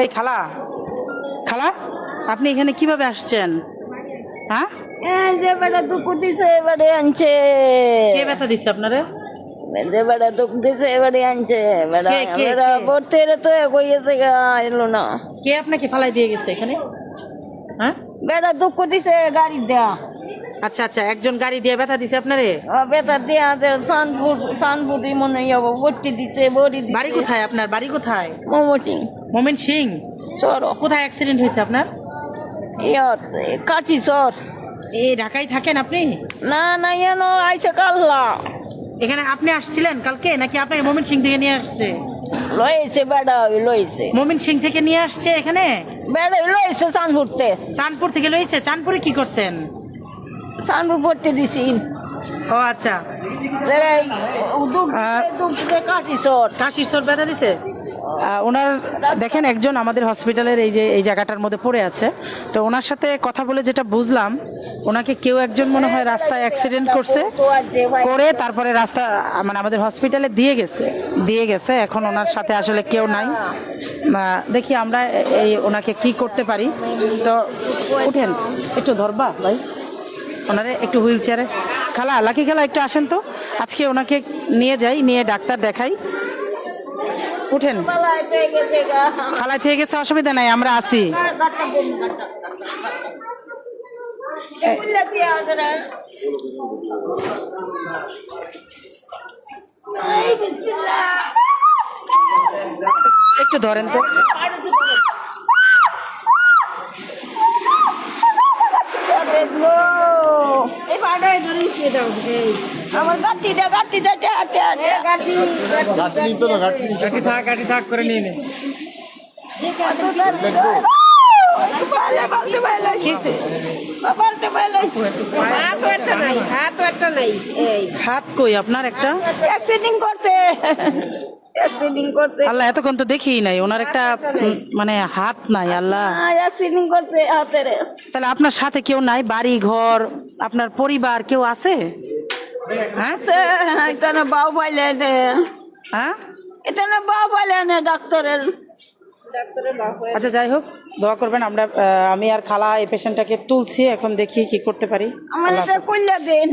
এই খালা খালা আপনি এখানে কীভাবে আসছেন? হ্যাঁ? যে বেটা দুঃখ দিছে এবারে আনছে। কে ব্যথা দিচ্ছে আপনারে? যে বেটা দুঃখ দিছে এবারে আনছে। বেটা? পড়তে তো কইয়েছে এলো না। কে আপনাকে ফালাই দিয়ে গেছে এখানে? হ্যাঁ? বেটা দুঃখ দিছে গাড়ি দেয়া। আচ্ছা আচ্ছা একজন গাড়ি দিয়ে ব্যথা দিছে আপনারে? বেটা দেয়া যে সানপুর সানপুরি মনে হইব ভর্তি দিছে বড়ি বাড়ি কোথায় আপনার? বাড়ি কোথায়? মমচিং মোমেন সিং সর কোথায় অ্যাক্সিডেন্ট হয়েছে আপনার? কাছি সর এই ঢাকায় থাকেন আপনি? না না এনো আইসে কাল্লা। এখানে আপনি আসছিলেন কালকে? নাকি আপনাকে মোমিন সিং থেকে নিয়ে আসছে? লইছে বেটা লইছে। মোমিন সিং থেকে নিয়ে আসছে এখানে? বেটা লইছে সানপুরতে চাঁদপুর থেকে লইছে? চাঁদপুরে কি করতেন? সানপুর পড়তে দিছি। ও আচ্ছা। সর ব্যথা দিছে? ওনার দেখেন একজন আমাদের হসপিটালের এই যে এই জায়গাটার মধ্যে পড়ে আছে। তো ওনার সাথে কথা বলে যেটা বুঝলাম ওনাকে কেউ একজন মনে হয় রাস্তায় অ্যাক্সিডেন্ট করছে করে তারপরে রাস্তা মানে আমাদের হসপিটালে দিয়ে গেছে দিয়ে গেছে। এখন ওনার সাথে আসলে কেউ নাই। দেখি আমরা এই ওনাকে কি করতে পারি। তো উঠেন একটু ধরবা ভাই। ওনারে একটু হুইল চেয়ারে। খালা, লাকি খালা, একটু আসেন তো। আজকে ওনাকে নিয়ে যাই, নিয়ে ডাক্তার দেখাই। উঠেন। খালা থেকে গেছে, অসুবিধা নাই, আমরা আসি একটু ধরেন তো। আমার গাড়িটা গাড়িটা গাড়ি গাড়ি থাক গাড়ি থাক করে নিয়ে নে। হাত কই আপনার একটা? অ্যাক্সিডেন্ট করছে। আল্লাহ এতক্ষণ তো দেখি নাই ওনার একটা মানে হাত নাই আল্লাহ। হাতের তাহলে আপনার সাথে কেউ নাই? বাড়ি ঘর আপনার পরিবার কেউ আছে? হ্যাঁ? এটা না বাউ পাইলেন হ্যাঁ? এটা না বাউ পাইলেন ডাক্তারের। আচ্ছা যাই হোক দোয়া করবেন আমরা আমি আর খালা এই পেশেন্টটাকে তুলছি এখন দেখি কি করতে পারি। আমার এটা কইলা দেন।